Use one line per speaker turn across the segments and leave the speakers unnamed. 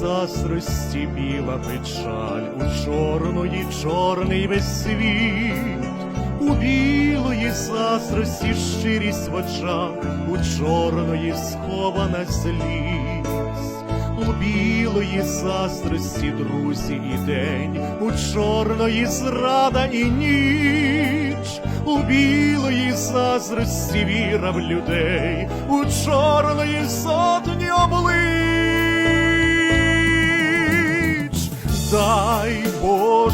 заздрості біла печаль, у чорної чорний весь світ, у білої заздрості щирість в очах, у чорної схована злість, у білої заздрості друзі і день, у чорної зрада і ніч, у білої заздрості віра в людей, у чорної сотні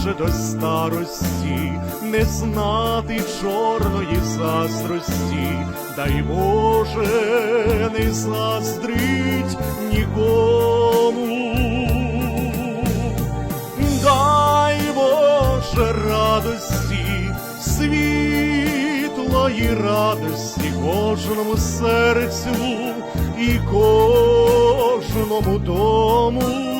Боже до старості не знати чорної заздрості, дай Боже не заздрить нікому. Дай Боже радості, світлої радості кожному серцю і кожному дому.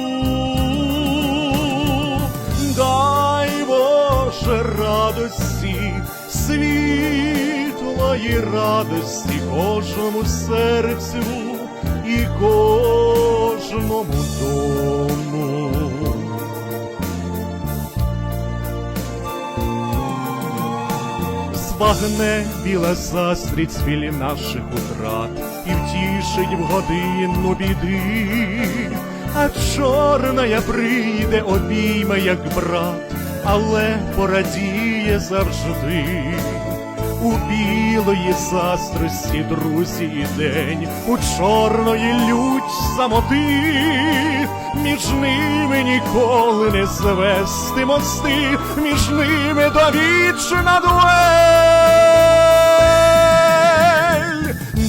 Боже радості, світлої радості кожному серцю і кожному дому. Збагне біла застріць білі наших утрат і втішить в годину біди, а чорна прийде, обійме, як брат, але порадіє завжди. У білої застрості друзі, і день, у чорної лють самоти, між ними ніколи не звести мости, між ними довічна дуель.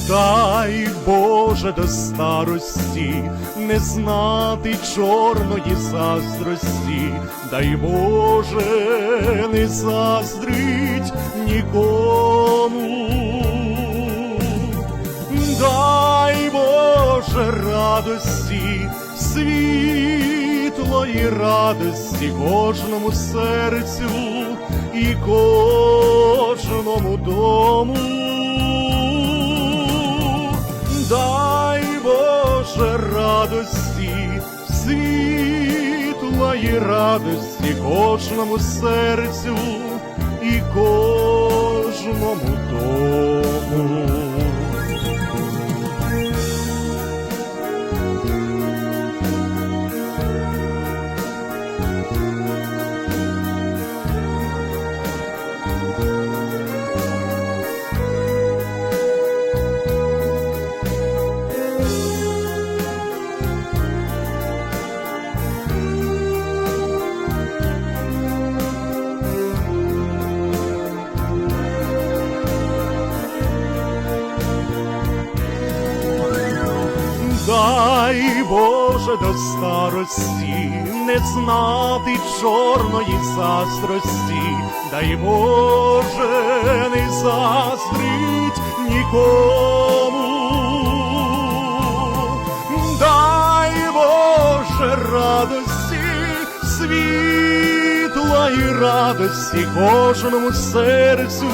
Дай Боже до старості не знати чорної заздрості, дай Боже не заздрить нікому. Дай Боже радості, світлої радості кожному серцю і кожному дому. Радості, світлої радості кожному серцю і кожному дому. Дай Боже до старості не знати чорної заздрості, дай Боже не заздрить нікому. Дай Боже радості, світла і радості кожному серцю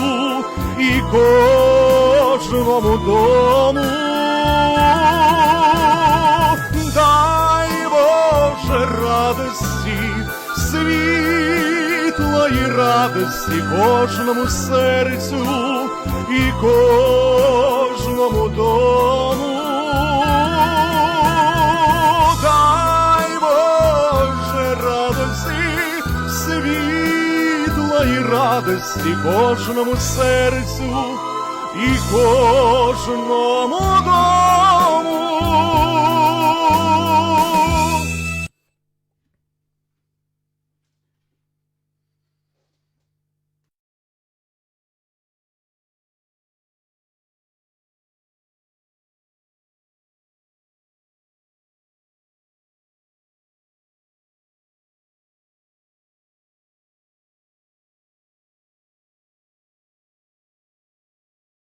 і кожному дому. Радості кожному серцю і кожному дому. Дай Боже радості, світлої радості кожному серцю і кожному дому.